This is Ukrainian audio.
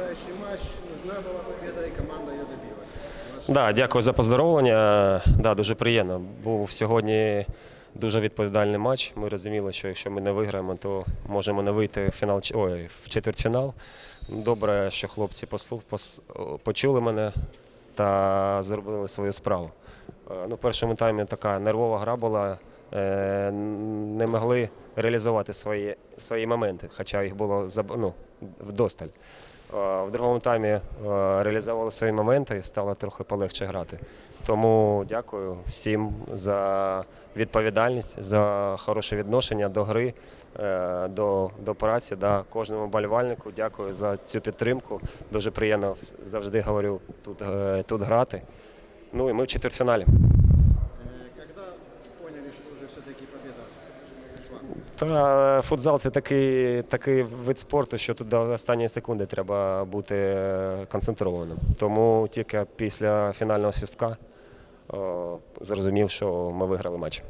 решающий матч. Нужна была победа, и команда ее добилась. Да, дякую за поздоровлення. Да, дуже приємно. Був сьогодні дуже відповідальний матч. Ми розуміли, що якщо ми не виграємо, то можемо не вийти в фінал ой, в четвертьфінал. Добре, що хлопці послух, пос, почули мене та зробили свою справу. Е, Ну, в першому таймі така нервова гра була. Е, Не могли реалізувати свої, свої моменти, хоча їх було ну, вдосталь. Е, В другому таймі е, реалізовували свої моменти і стало трохи полегше грати. Тому дякую всім за відповідальність, за хороше відношення до гри, е, до, до праці, да, кожному болівальнику. Дякую за цю підтримку. Дуже приємно завжди говорю тут, тут грати. Ну і ми в четвертьфіналі. Когда поняли, что уже все-таки пришла? Та футзал це такий, такий вид спорту, що тут до останньої секунди треба бути е, концентрованим. Тому тільки після фінального свістка о, зрозумів, що ми виграли матч.